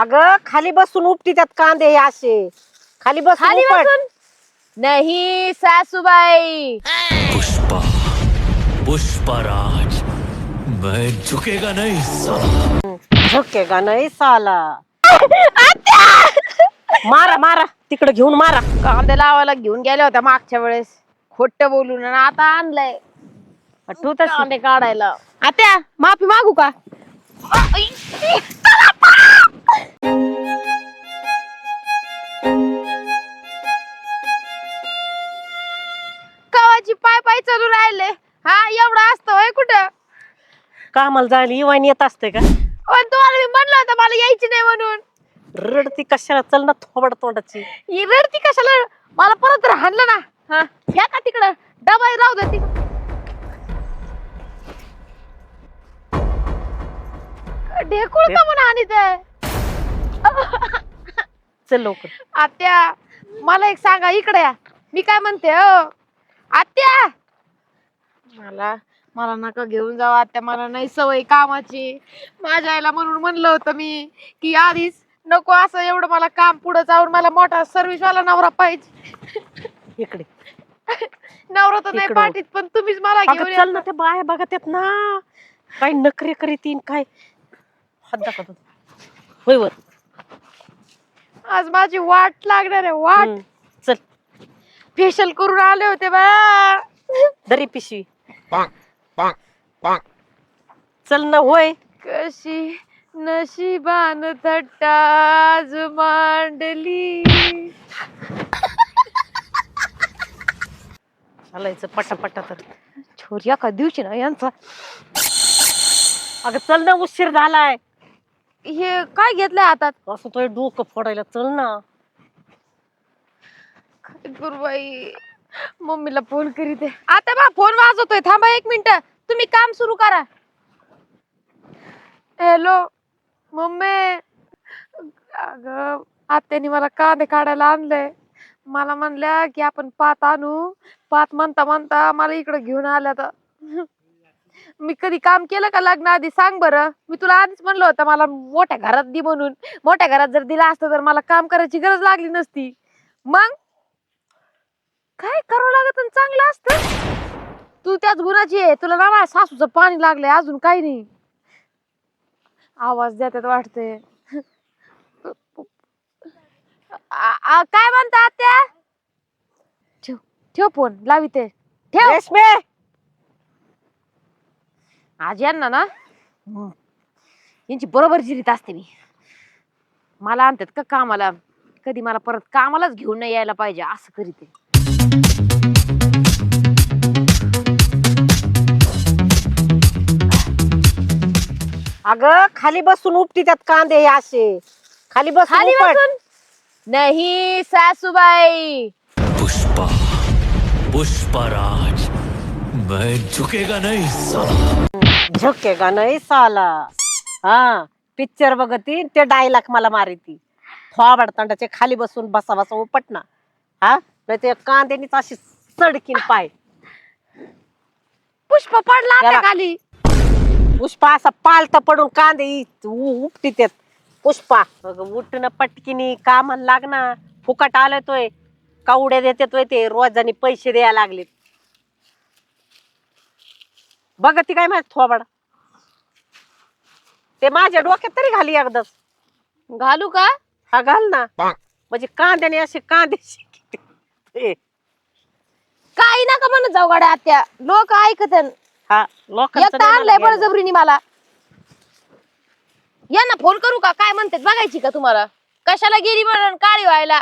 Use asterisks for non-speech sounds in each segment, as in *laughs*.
अगं खाली बसून उपटी त्यात कांदे हे असे. खाली बसून खाली उपट. बसून? नाही सासूबाई. पुष्पा पुष्पराज मैं झुकेगा नहीं साला. झोकेगा नाही साला. मारा मारा तिकडे घेऊन मारा. कांदे लावायला घेऊन गेल्या होत्या मागच्या वेळेस. खोट बोलून आणि आता आणलंय. तू तर कांदे काढायला. आत्या माफी मागू का? कवाची पाय पाय चालू राहिले. हा एवढं असतं होय कुठं? कामाला जायला इवान येत असते का? पण तुम्हाला मी म्हणलं होतं मला यायची नाही म्हणून. रडती कशाला? चल ना थोबड तोंडाची. ही रडती कशाला? मला परत राहणलं ना. हा ह्या का तिकडं. डबा राहू दे तिकडं. ढेकूळ का म्हणून आणीत आहे? चल लवकर. आत्या मला एक सांगा इकडे या. मी काय म्हणते हो? आत्या! मला मला नका घेऊन जाऊ आत्या. मला नाही सवय कामाची. माझ्या आईला म्हणून म्हणलं होतं मी की आधीच नको असं एवढं मला काम पुढे जाऊन मला मोठा सर्व्हिस वाला नवरा पाहिजे. इकडे. नवरा तर नाही इकडं. पाठीत पण तुम्हीच मला अगं घेऊन चल या. ना त्या बाया बघा त्यात ना. काय नखरे करीतीन काय? हात दाखवत होय वर आज माझी वाट लागणार आहे वाट. हम्म. चल. फेशियल करून आले होते बा. दरी पिशवी. चल ना होय. कशी नशिबान थट्टाज मांडली. चालायचं पटापटा तर. छोरी का दिवशी ना यांचा. अगं चल ना उशीर झालाय. हे काय घेतलंय हातात? असं तो डोकं फोडायला चल ना. काय करू बाई? मम्मीला फोन करीत आहे. आता बा फोन वाजवतोय. थांबा एक मिनिट. तुम्ही काम सुरू करा. Hello mummy? अगं आत्याने मला कांदे काढायला आणलंय. मला म्हणल्या की आपण पात आणू. पात म्हणता म्हणता मला इकडे घेऊन आल्या तर. मी कधी काम केलं का लग्न आधी सांग बरं. मी तुला आधीच म्हणलं होतं मला मोठ्या घरात दे म्हणून. मोठ्या घरात जर दिला असतं तर मला काम करायची गरज लागली नसती. मग? काय करावं लागत आणि चांगलं असतं? तू त्याच गुणाची आहे. तुला ना माझ्या सासूचं पाणी लागलंय अजून काही नाही. आवाज देतात वाटते काय म्हणता त्या ठेव ठेव फोन लावी ते. ठेव. आज यांना ना यांची बरोबर जिरीत असते मी. मला आणतात का कामाला? कधी मला परत कामालाच घेऊन नाही यायला पाहिजे असं करीत आहे. अगं खाली बसून उपटी त्यात कांदे हे असे. खाली बसून खाली उपट. बसून? नाही सासूबाई. पुष्पा पुष्पराज. मैं झुकेगा नहीं साला। झोकेगा नाही साला। हा पिक्चर बघती ते डायलॉग मला मारिती. थोबाड तंडाचे खाली बसून बसा बसा उपट ना. हा नाही ते कांद्यानीच अशी सडकीन पाय. पुष्प पडला आता. खाली. पुष्पा असा पालता पडून कांदे इ- उ- उपटी त्यात. पुष्पा उठणं पटकीनी कामाला लागना फुकट आलाय तोय. कावड्या देतात तोय ते रोजानी पैसे द्यायला लागलेत. बघ ती काय माहीत थोबाड. ते माझ्या डोक्यात तरी घाली एकदाच. घालू का? हा घाल ना. म्हणजे कांद्याने असे कांदे काही नका म्हणत जाऊ गाड्या आत्या. लोक ऐकत हा लोकांचं एकटा नाही आणलंय मला घ्यायला. बळजबरीने मला. यांना फोन करू का? काय म्हणतात? बघायची का तुम्हाला? कशाला गेली म्हणून काळी व्हायला?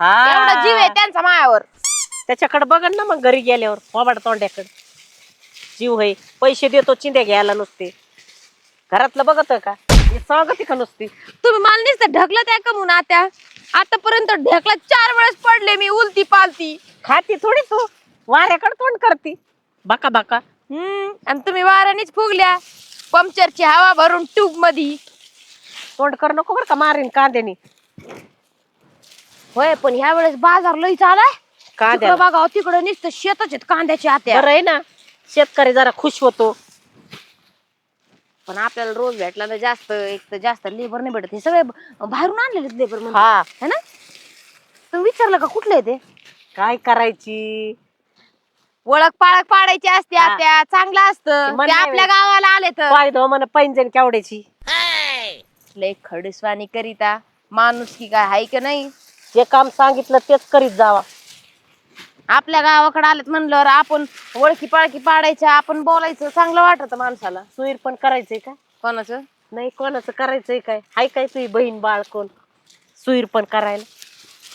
एवढा जीव आहे हा त्यांचा मायावर. त्याच्याकडे बघन ना मग घरी गेल्यावर थोबाड तोंड्याकडे. जीव आहे पैसे देतो चिंध्या घ्यायला नुसते. घरातलं बघत का? हे सांगते का नुसती? तुम्ही मला नुसतं ढकलत आहे का म्हणून आत्या आतापर्यंत ढकला चार वेळेस पडले मी उलती पालती खाती थोडी तू. वाऱ्याकडे तोंड करती. बाका बाका. हम्म आणि तुम्ही वाऱ्यानेच फुगल्या. पंक्चरची हवा भरून ट्यूबमध्ये तोंड कर नको बरं का मारीन कांद्यानी. होय पण ह्या वेळेस बाजार लई चालाय. कांद्या तिकडं बघा तिकडं नुसतं शेतच आहेत कांद्याची आत्या. बरं आहे ना. शेतकरी जरा खुश होतो. पण आपल्याला रोज भेटला ना जास्त एक तर जास्त लेबर नाही भेटत. हे सगळे बाहेरून आणलेले लेबर म्हणजे. हा. है ना? तुम्ही विचारलं का कुठले आहे ते? काय करायची? ओळख पाळख पाडायची असते हा. त्या चांगलं असतं. ते आपल्या. गावाला आले तर धो म्हण पैंजण केवड्याची लय खडसवानी करीता. माणूस की काय हाय का नाही? जे काम सांगितलं तेच करीत जावा. आपल्या गावाकडे आलेत म्हणल्यावर आपण ओळखी पाळखी पाडायच्या आपण बोलायचं. चांगलं वाटत माणसाला. सुईर पण करायचंय का? कोणाचं? नाही कोणाचं करायचंय काय? हाय काय तुझी बहीण बाळ कोण सुईर पण करायला.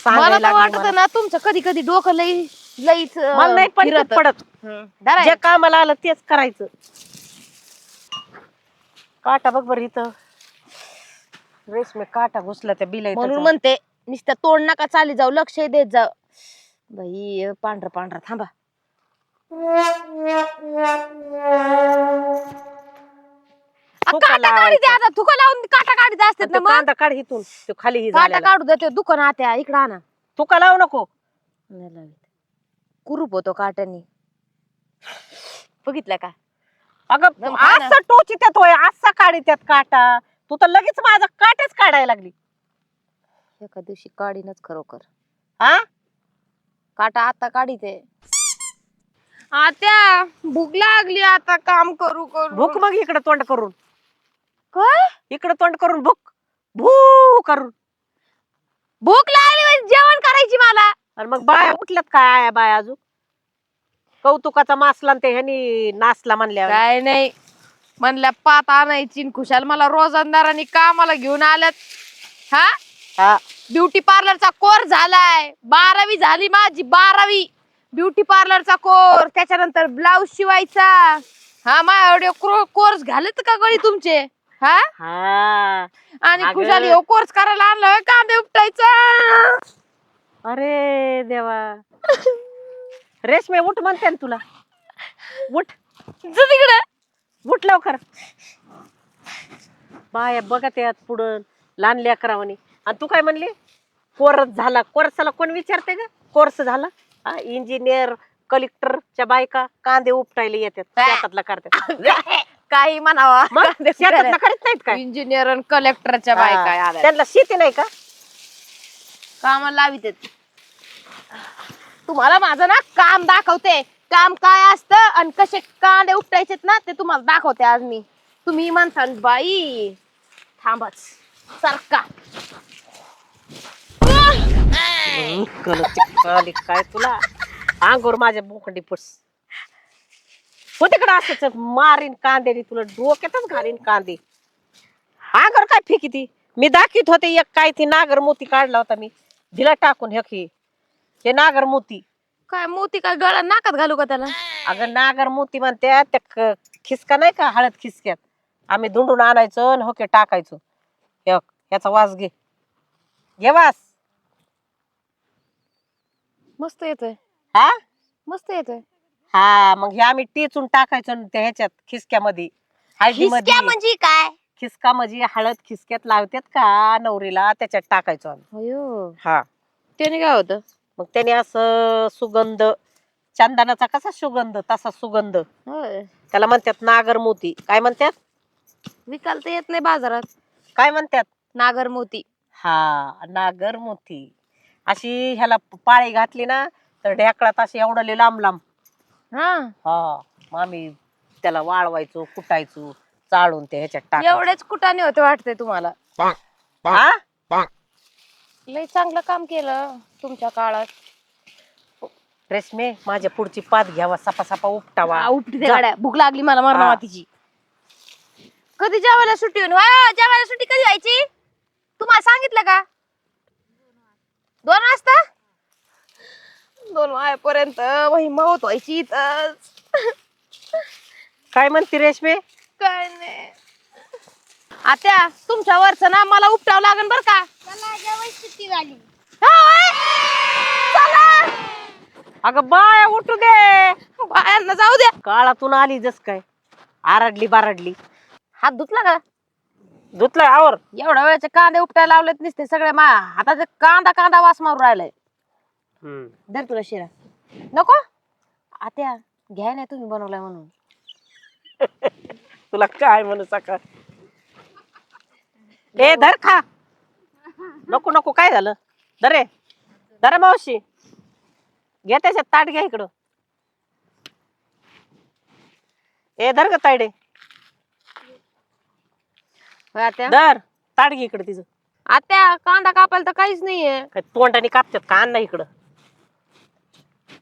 मला सांगायला तर लागली वाटत मला. ना तुमचं कधी कधी डोकं लई लईच अं, मला नाही पण फिरतं. पडत. हम्म. जे. कामाला आलं तेच करायचं. काटा बघ बरं इथं. रेशमी काटा घुसला त्या बिला म्हणून म्हणते नुसतं तोंड नका चाली जाऊ लक्ष देत जाऊ. बाई पांढरा पांढरा थांबा. काटा काढी द्या आता थुका लावून काटा काढीत असतात ना मग. कांदा काढ इथून. तो खाली ही काटा झालेला. काढू देते दुकान आत्या इकडं आणा. तुका लावू नको. नाही लावीत. कुरूप होतो काट्यानी. बघितलं का? अगं मग काय ना? असं टोची त्यात होय. असा काढी त्यात काटा. तू तर लगेच माझा काटाच काढायला लागली. एका दिवशी काढीनच खरोखर. हा काटा आता काढी ते. आत्या भूक लागली आता काम करू करू. भूक मग इकडे तोंड करून. काय? इकडे तोंड करून भूक. भू करून. भूक लागली म्हणजे जेवण करायची मला. आणि मग बाया उठल्यात काय आया बाया अजून? कौतुकाचा मासला आणि ते ह्यानी नाचला म्हणल्या. काय नाही. म्हणल्या पात आणायची खुशाल मला रोजंदारांनी कामाला घेऊन आल्यात. हा? हा. ब्युटी पार्लरचा कोर्स झालाय. बारावी झाली माझी बारावी. ब्युटी पार्लरचा कोर्स त्याच्यानंतर ब्लाऊज शिवायचा. हा मा एवढे कोर्स घालत का गळी तुमचे? हा? हा. आणि अगं. खुशाल हो कोर्स करायला आणलं कांदे उपटायचा. अरे देवा. रेशमे उठ म्हणते ना तुला. उठ. जा तिकडं. उठ लवकर. बाया बघत यात पुढं. लहान लेकरावानी. आणि तू काय म्हणली? कोर्स झाला. कोर्साला कोण विचारते का कोर्स झाला. हा इंजिनियर कलेक्टरच्या बायका कांदे उपटायला येतात. काय? शेतातला करतात. काही म्हणावा. मग शेतातला करीत नाहीत काय? इंजिनियर आणि कलेक्टरच्या बायका हा. त्यांना शेती नाही का? कामाला लावित आहेत. तुम्हाला माझं ना काम दाखवते. काम काय असतं आणि कसे कांदे उपटायचे ना ते तुम्हाला दाखवते आज मी. तुम्ही म्हणता बाई थांबच. सरका काली काय तुला? अंगोर माझ्या बोकंडी पुस हो तिकडं असंच मारीन कांद्याने तुला डोक्यातच घालीन कांदे. अंगोर काय फेकी ती? मी दाखवत होते एक काय ती नागर मोती काढला होता मी. दिला टाकून हे की हे नागर मोती काय मोती काय गळा नाकात घालू का त्याला? अगं नागर मोती म्हणते त्या क- खिसका नाही का हळद खिसक्यात? आम्ही धुंडून आणायचो आणि होके टाकायचो. हे याचा वास घे. घे वास. मस्त येतोय. हा? मस्त येतोय. हा मग हे आम्ही टिचून टाकायचो त्या ह्याच्यात खिसक्यामध्ये. हळदीमध्ये. हिसक्या म्हणजे काय? खिसका म्हणजे हळद खिसक्यात लावतात का नवरीला त्याच्यात टाकायचो आम्ही. अयो. हा. त्याने काय होतं? मग त्याने असं सुगंध चंदनाचा कसा सुगंध तसा सुगंध. होय. त्याला म्हणतात नागर मोती काय म्हणतात? विकायला तर येत नाही बाजारात. काय म्हणतात? नागर मोती हा नागर मोती अशी ह्याला पाळी घातली ना तर ढेकळात अशी एवढं लांब लांब हा. हा. मग आम्ही त्याला वाळवायचो कुटायचो चाळून ते ह्याच्यात टाकायचो. एवढेच कुटाने होते वाटते तुम्हाला. हा लय चांगलं काम केलं तुमच्या काळात. रेशमे माझ्या पुढची पात घ्यावा सपा सपा उपटावा उपटी जा. गाड्या. भूक लागली मला हा. मरणा तिची कधी जेवायला सुट्टी होईल? वा, जेवायला सुट्टी कधी व्हायची? तुम्हाला सांगितलं का? दोन वाजता? दोन वाजेपर्यंत वही मौत व्हायची इथंच. काय म्हणते रेशमे? काय नाही. आत्या तुमच्या वरच ना मला उपटावं लागेल बर का? सुट्टी झाली हा, होय? चला. अगं बाय उठू दे. बायांना जाऊ द्या काळातून आली जस काय. आरडली बारडली. हात धुतला का? धुतलाय आवर. एवढ्या वेळचे कांदे उपटायला लावलेत नसते सगळे मा हाताचे कांदा कांदा वास मारून राहिलाय. धर तुला शिरा. नको? आत्या घ्या नाही तुम्ही बनवलाय म्हणून. तुला काय म्हणू सकाळ? ए धर खा. नको नको काय झालं? धरे धरा मावशी. घ्या त्याच्यात ताट घ्या इकडं. ए धर का तायडे. होय आत्या? धर ताट घे इकडं तिचं. आत्या कांदा कापायला तर काहीच नाहीये. काय तोंडाने कापतात का? आण ना इकडं.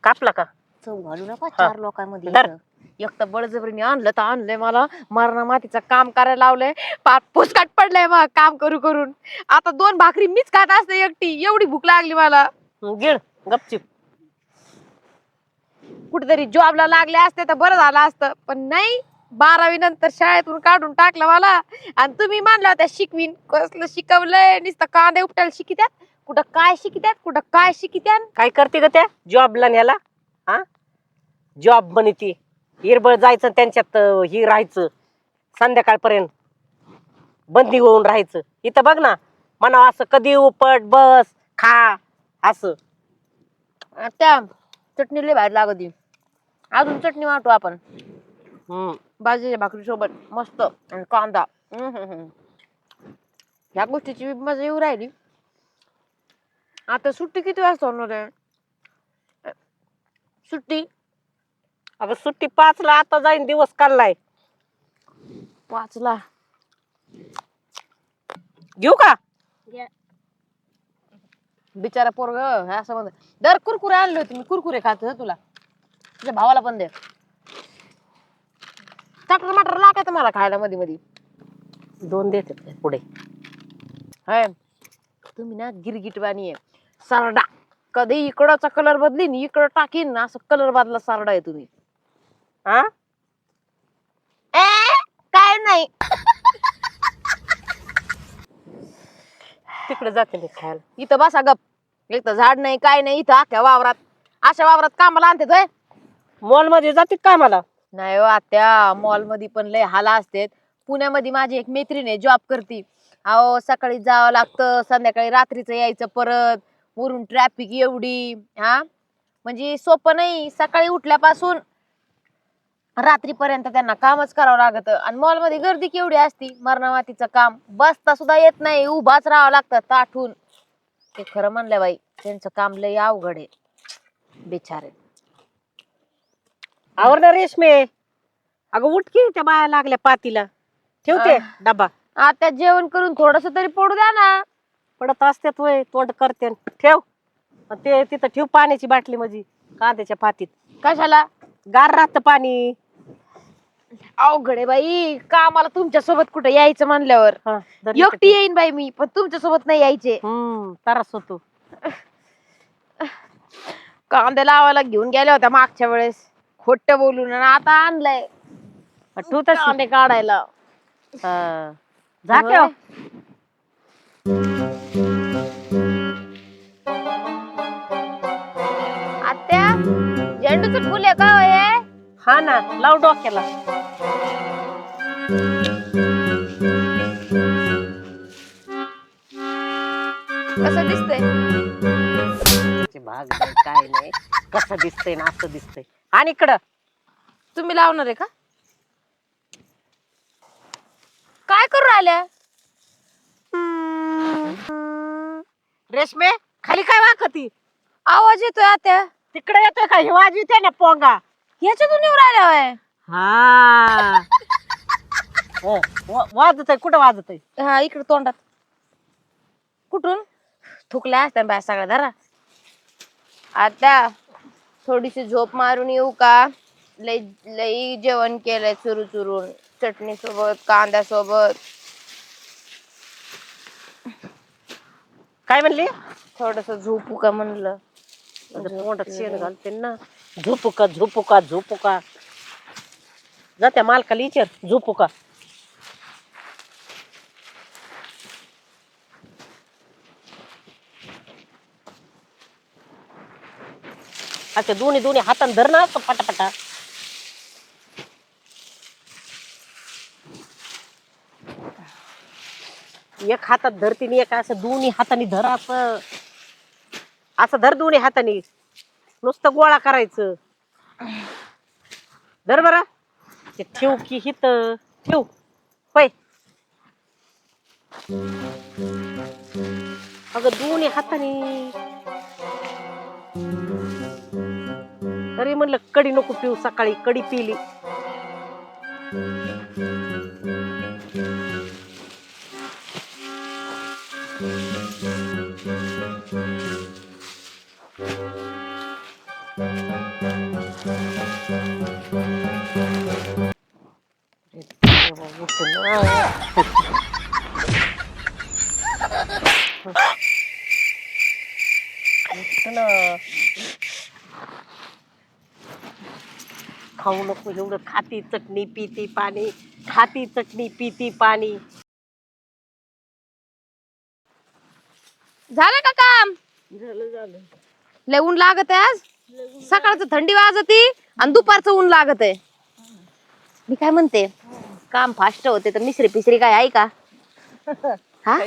कापला का? चव घालू नका. चार लोकांमध्ये धर. इथं. एक तर बळजबरीने आणलं तर आणलंय मला. मरणा मातीचं काम करायला लावलंय. पाच पुसकाट पडलंय मग काम करू करून. आता दोन भाकरी मीच खात असते एकटी. एवढी भूक लागली मला. हं, गिळ गपचिप. कुठेतरी जॉबला लागले असते तर बरं झालं असतं. पण नाही बारावी नंतर शाळेतून काढून टाकलं मला. आणि तुम्ही मानला होत्या शिकवीन. कसलं शिकवलंय? नुसतं कांदे उपटायला शिकित्यात? कुठं काय शिकित्यात? कुठं काय शिकित्यात काय करते ग त्या? जॉबला न्याला हा? जॉब म्हणे ती. हिरबळ जायचं त्यांच्यात अं, ही राहायचं. संध्याकाळपर्यंत बंदी होऊन राहायचं. इथं बघ ना म्हणा असं कधी उपट बस खा. असं. त्या चटणी लय बाहेर लागत होती. अजून चटणी वाटू आपण. हम्म. बाजरीच्या भाकरी सोबत मस्त आणि कांदा. ह्या गोष्टीची मजा येऊ राहिली. आता सुट्टी किती वाजता होणार आहे? सुट्टी? अगं सुट्टी पाचला आता जाईन दिवस काढलाय. पाचला. घेऊ का? बिचारा पोरग असं म्हणत दर कुरकुरे आणले होते मी कुरकुरे खात तुला. तुझ्या भावाला पण दे. टाटर माटर लागायचं मला खायला मध्ये मध्ये दोन देते पुढे. हाय. तुम्ही ना गिरगिटवाणी आहे. सरडा. कधी इकडचा कलर बदलीन इकडं टाकीन असं कलर बदला सारडा आहे तुम्ही. हा ए, काय नाही. तिकडे जाते मी खायला. इथं बसा गप. एक तर झाड नाही काय नाही इथं अख्ख्या वावरात. अशा वावरात कामाला आणते मॉलमध्ये जाते काय मला? नाही हो आत्या मॉलमध्ये पण लय हाला असते पुण्यामध्ये माझी एक मैत्रीण आहे जॉब करती. अहो सकाळी जावं लागतं संध्याकाळी रात्रीचं यायचं परत. वरून ट्रॅफिक एवढी हा? म्हणजे सोपं नाही सकाळी उठल्यापासून रात्रीपर्यंत त्यांना कामच करावं लागत. आणि मॉलमध्ये गर्दी केवढी असती मरणमातीचं काम. बसता सुद्धा येत नाही उभाच राहावं लागतं ताठून. ते खरं म्हणलं बाई त्यांचं काम लय अवघड आहे. बिचारे. आवर ना रेशमे? अगं उठकी त्या बाया लागल्या पातीला. ठेवते. डबा. आता जेवण करून थोडस तरी पडू द्या ना. पडत असतात वय तोंड करते ठेव. अन ते तिथं ठेव पाण्याची बाटली माझी कांद्याच्या पातीत. कशाला? गार राहत पाणी. अवघड आहे बाई. कामाला तुमच्यासोबत कुठे यायचं म्हणल्यावर? हा, इथं एकटी ठेव. येईन बाई मी पण तुमच्यासोबत नाही यायचे. हम्म त्रास होतो. कांदे लावायला घेऊन गेल्या होत्या मागच्या वेळेस. खोट बोलून आणि आता आणलंय. ठेव तशी कांदे काढायला. हा. जा ठेव. आत्या झेंडूचं फुल आहे का हो हे? हा ना लाव डोक्याला. कसं दिसतंय? ते भाग काय नाही. कसं दिसतंय ना असं दिसतंय. आणि इकडं. तुम्ही लावणार आहे का? काय करू राहिल्या? रेशमे खाली काय वाकती? आवाज येतोय आत्या तिकडे येतोय का? हे वाजविते ना पोंगा. ह्याच्यातून येऊ राहिल्या होय. हा. वाजत आहे कुठं वाजत आहे हा इकडे तोंडात. कुठून? थुकल्या असत्या बाय सगळ्या धरा. आता थोडीशी झोप मारून येऊ का? लई लई जेवण केलंय चुरू चुरून. चटणी सोबत कांद्या सोबत. काय म्हणली? थोडस झोपू का म्हणलं. शेण घालते ना. झोपू का झोपू का झोपू का? जा त्या मालकाला विचार झोपू का? अच्छा दोन्ही दोन्ही हाताने धर असतो पटापटा. एक हातात धरते एक असं दोन्ही हाताने धर असं. असं धर दोन्ही हाताने. नुसतं गोळा करायचं. धर बर. ते ठेव की हित. ठेव. पै अगं दोन्ही हाताने. तरी म्हणलं कडी नको पिऊ सकाळी कडी पिली. खाऊ नको एवढं. खाती चटणी पिती पाणी. खाती चटणी पिती पाणी. झालं का काम? झालं झालं. लय ऊन लागत आहे आज सकाळचं थंडी वाजती आणि दुपारचं ऊन लागत आहे मी काय म्हणते? काम फास्ट होते तर मिसरी पिसरी काय आहे का? *laughs* हा?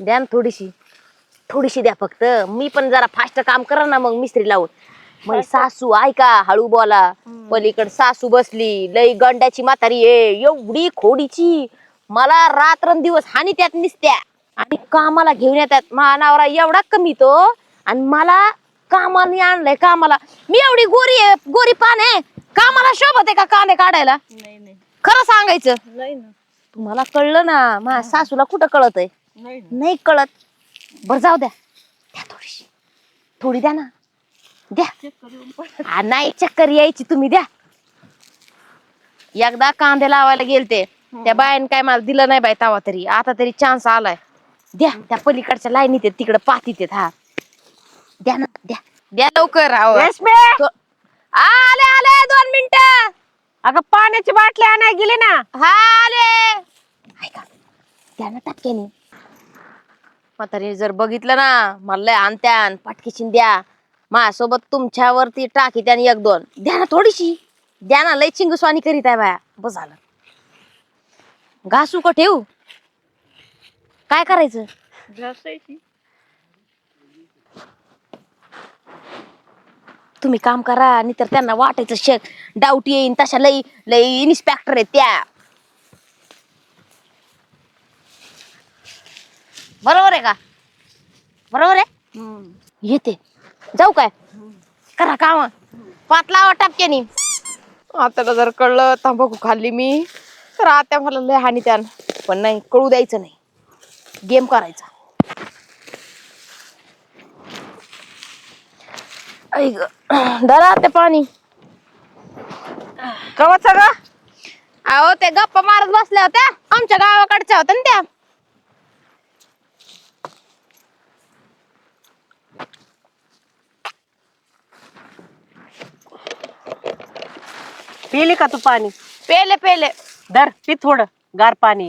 द्या ना थोडीशी. थोडीशी द्या फक्त. मी पण जरा फास्ट काम करा ना मग मिस्त्री लावून. मग *laughs* सासू ऐका हळू बोला. पलीकड सासू बसली लई गंड्याची म्हातारी आहे एवढी खोडीची. मला रात्रंदिवस हानी त्यात निसत्या. आणि कामाला घेऊन येतात. मानावरा एवढा कमी तो. आणि मला कामाने आणलंय कामाला. मी एवढी गोरी आहे गोरी पान आहे. कामाला शोभत आहे का कांदे काढायला? नाही नाही. खरं सांगायचं. नाही ना. तुम्हाला कळलं ना माझ्या सासूला कुठं कळत आहे नाही नाही कळत. बर जाऊ द्या. द्या थोडीशी. थोडी द्या ना. द्या. आ, नाही चक्कर यायची तुम्ही द्या. एकदा कांदे लावायला गेलते त्या बायाने काय मला दिलं नाही बाई तवा तरी. आता तरी चान्स आलाय. द्या त्या पलीकडच्या लाईनीत आहेत, तिकडे पातीत आहेत, हा. द्या ना द्या. द्या लवकर अहो. रेशमे तो- आले आले दोन मिनिटं. अगं पाण्याची बाटली आणाय गेली ना. हा आले. ऐका द्या ना टक्क्याने म्हातारी जर बघितलं ना मला लय आणत्यान पाटकीशीन द्या. माझ्यासोबत तुमच्यावरती टाकी त्याने एक दोन. द्या ना थोडीशी. द्या ना लय चिंगसवानी करीत आहे बाया. बस झालं. घासू का ठेवू? काय करायचं? तुम्ही काम करा आणि तर त्यांना वाटायचं शेक. डाऊट येईन तशा लई लई इन्स्पेक्टर आहेत त्या. बरोबर आहे का? बरोबर आहे? येते. जाऊ काय? करा काम. पात लावा टपक्यानी आत्याला जर कळलं तंबाखू खाल्ली मी. तर आत्या मला लय हानी त्यान. पण नाही कळू द्यायचं नाही. गेम करायचा. ऐक धरा ते पाणी. कवच ग अहो ते गप्पा मारत बसल्या होत्या. आमच्या गावाकडच्या होत्या ना त्या. पिली का तू पाणी? पेले पेले. धर पी थोडं. गार पाणी.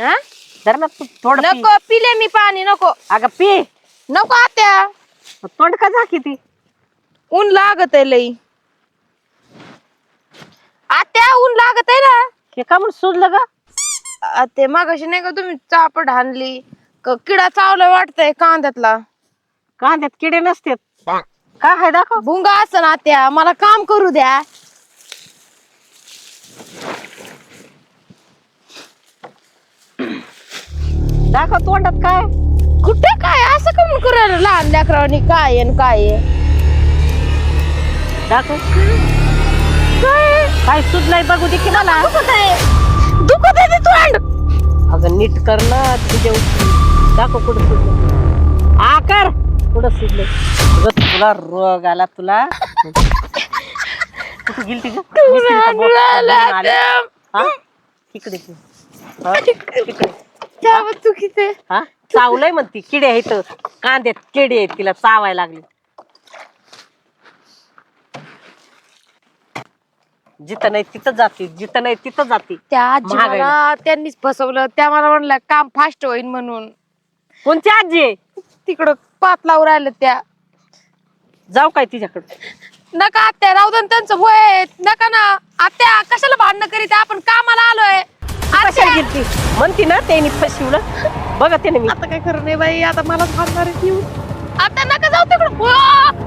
हा? धर ना तू थोडं पी. नको पिले मी पाणी नको. अगं पी. नको आत्या तोंड का झाकी ती? ऊन लागत आहे लई. आत्या ऊन लागत आहे ना. हे का म्हणून सुजलं ग? आ, ते मागाशी नाही का तुम्ही चापड हाणली? क- किडा चावला वाटतंय कांद्यातला. कांद्यात किडे नसते का हाय दाखव. भुंगा असं ना आत्या मला काम करू द्या. दाखव तोंडात काय? कुठे काय? असं कमून करायला लहान लेकरांनी काय आहे न काय आहे? दाखव. काय? सुजलंय बघू दे की मला. दुखत आहे. दुखत आहे ते तोंड. अगं नीट कर ना तुझ्या उचलून. दाखव कुठं सुजलं आ कर कुठं अगं तुला रोग आला तुला. कुठं गेलती ग मिसळीचा बोट घेऊन आले. हा? तिकडे की. हा? तिकडे त्यावर चुकीचं. आहे. हा? चावलंय म्हणती किडे आहेत. कांद्यात किडे आहेत तिला चावायला लागले. जिथं नाही तिथं जाते. जिथं नाही तिथं जाते. त्या आजी. मला त्यांनीच फसवलं. त्या मला म्हणलं काम फास्ट होईल म्हणून. कोणती आजी? आहे तिकडं पात लावून राहिलं त्या. जाऊ काय तिच्याकडे? नका आत्या राहू दे ना त्यांचं वय. नका ना. आत्या कशाला भांडणं करीत आहे? आपण कामाला आलोय. कशाला गेलती? म्हणती ना त्यांनी फसवलं. बघा त्याने मी आता काय खरं नाही बाई आता मला ती. आता नका जाऊ तिकडं.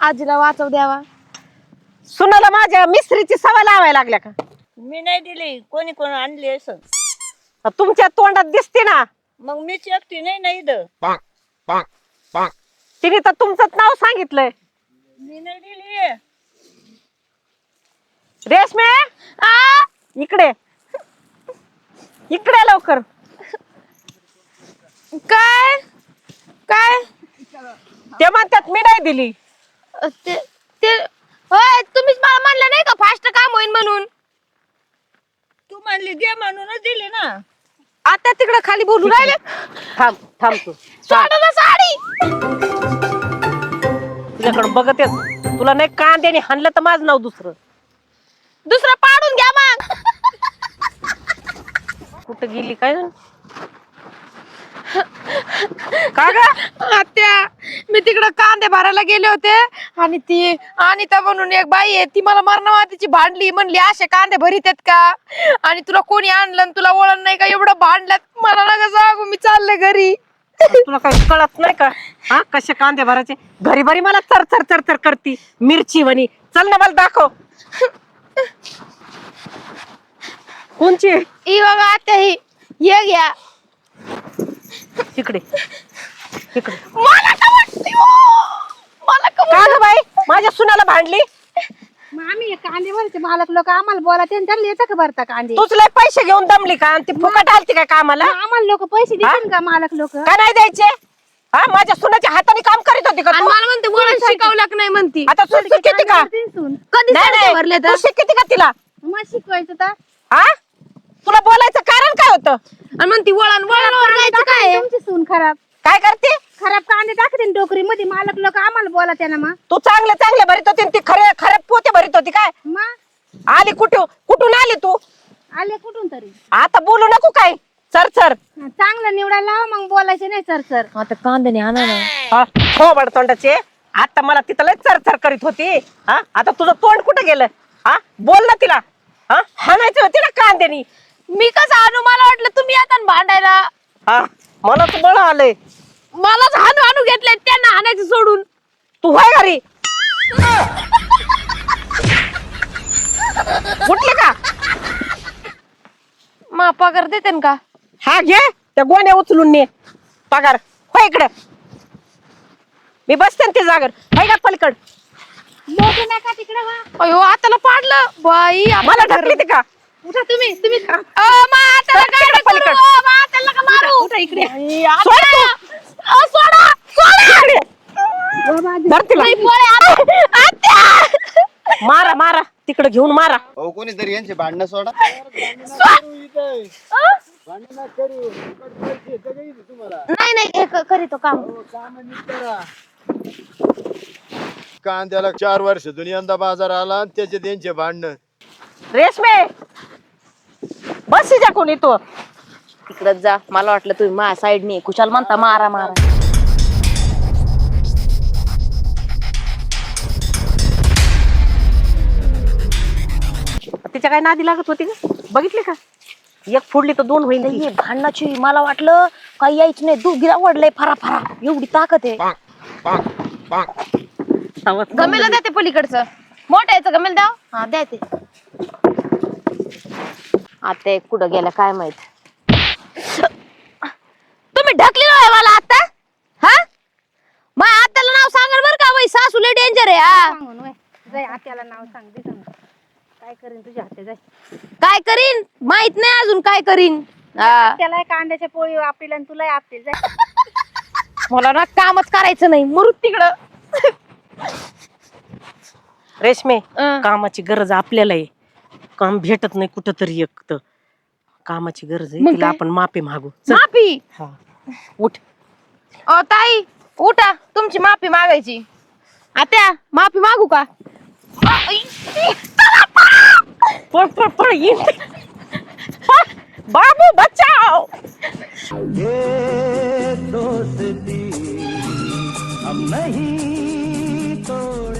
आजीला वाचव द्यावा. सुनाला माझ्या मिस्त्रीची सवय लावायला लागल्या का? मी नाही दिली. कोणी कोण आणली असं? तुमच्या तोंडात दिसते ना. मग मीच एकटी नाही ना इथं? तिने तर तुमचंच नाव सांगितलंय. मी नाही दिली. रेशमे! आ! इकडे. इकडे लवकर. काय? काय? ते म्हणतात मी नाही दिली. अ, ते ते होय तुम्हीच मला म्हणलं नाही का फास्ट काम होईल म्हणून? तू म्हणली दे म्हणूनच दिली ना. आता तिकडे खाली बोलू राहिले थांब थांब तू. सोडा ना साडी! तुझ्याकडे बघत येत. तुला नाही कांद्याने हाणलं तर माझं नाव दुसरं. दुसरं पाडून घ्या मग. कुठं गेली काय? का ग? आत्या मी तिकडे कांदे भरायला गेले होते आणि ती अनिता म्हणून एक बाई आहे ती मला मरणवादीची भांडली म्हणली असे कांदे भरीत आहेत का? आणि तुला कोणी आणलं आणि तुला ओळख नाही का? एवढं भांडल्यात. मला नका सांगू मी चालले घरी. तुला काही कळत नाही का? हा कसे कांदे भरायचे? घरी भरी मला चर चर चर चर करती. मिरची वनी चल ना मला दाखव. कोणची? ही बघा आत्या ही. ये घ्या. तिकडे तिकडे मला का वाटते हो? मला का का ग बाई? माझ्या सुनाला भांडली? मग आम्ही हे कांदे भरते. मालक लोक आम्हाला बोला त्यांना येतं का भरता कांदे? तूच लय पैसे घेऊन दमली का? आणि ती फुकट आलती काय कामाला? आम्हाला लोक पैसे देतील का मालक लोक? का नाही द्यायचे? हा? माझ्या सुनाच्या हाताने काम करीत होती का आणि तू? मला म्हणते वळण शिकवलं का नाही? म्हणती. आता तू शिकती का? कधी नाही सारखे भरले नाही तर? तू शिकती का तिला? मग शिकवायचं तर. हा? तुला बोलायचं कारण काय होतं? आणि म्हणती वळण वळण जायचं काय आहे? तुमची सून खराब. काय करते? खराब कांदे टाकते टोकरी मध्ये मालक लोक आम्हाला बोला त्यांना मग. तू चांगले चांगले भरीत होती आणि ती खरे खरे पोते भरीत होती काय? मग? आली कुठून? कुठून आली तू? आले कुठून तरी? आता बोलू नको काय चर चर चांगलं निवडायला लावा मग बोलायचे नाही सर सर. आता कांद्याने आणा ना हा, थोबाड तोंडाचे आता मला तिथं लय चर चर करीत होती. हा आता तुझं तोंड कुठं गेलं? हा बोल ना तिला. हा हाणायचं होती ना कांद्यानी. मी कसं आणू? मला वाटलं तुम्ही आता भांडायला. हा मला तर बळ आलंय. मलाच हाणू हाणू घेतले त्यांना हाणायचं सोडून. तू होय घरी? उठले का? मा पगार देते का? हा घे. त्या गोण्या उचलून ने. पगार. हो इकडे. मी बसते ना ते जागर होय का पलीकड? अयो आताला पाडलं. बाई मला ढकली ते का? उठा तुम्ही तुम्ही अ, करू? अ, का मारू? उठा इकडे. बाई, सोड आता. तू. अ, सोडा सोडा. धर तिला. बाई, पोळे, आता. आत्या. मारा मारा. तिकडे घेऊन मारा. अहो कोणीतरी यांचे भांडणं सोडा. नाही नाही हे क- करीतो काम. कांद्याला चार वर्ष यंदा बाजार आला आणि त्याचे त्यांचे भांडणं. रेशमे. बस जा कोणी तो तिकडे जा. मला वाटलं तुम्ही माझ्या साईडने कुशाल म्हणता मारा मारा. तिच्या काय नादी लागत होती का? बघितली का? एक फोडली तर दोन होईल ती. ही भांडणाची. मला वाटलं काही यायच नाही. दुधीला वडलंय फरा फरा. एवढी ताकद आहे. सावध. गमेला द्या ते पलीकडचं. मोठं याचं गमेल द्या. हा द्या ते. आता एक कुठं गेल्या काय माहीत. तुम्ही ढकली आहे मला आता? हा? मग आताला नाव सांगा बरं का बाई? सासू लय डेंजर आहे हा. सांगून वय. जाय आत्याला नाव सांग दे सांग काय करीन तुझ्या हाते जाय. काय करीन? माहीत नाही अजून काय करीन. हा. त्याला कांद्याच्या पोळी आपलीला आणि तुला आपली जाय. मला ना कामच करायचं नाही. मरू तिकडं. रेशमे अं. कामाची गरज आपल्याला आहे. काम भेटत नाही कुठं तरी एक तर. कामाची गरज आहे. मग तिला काय? आपण माफी मागू. चल. माफी? हा. उठ. अ ताई उठा. तुमची माफी मागायची. आत्या माफी मागू का? पळ पळ पळ ये. पळ. बाबू बचाव. ये दोस्ती हम नहीं तोड़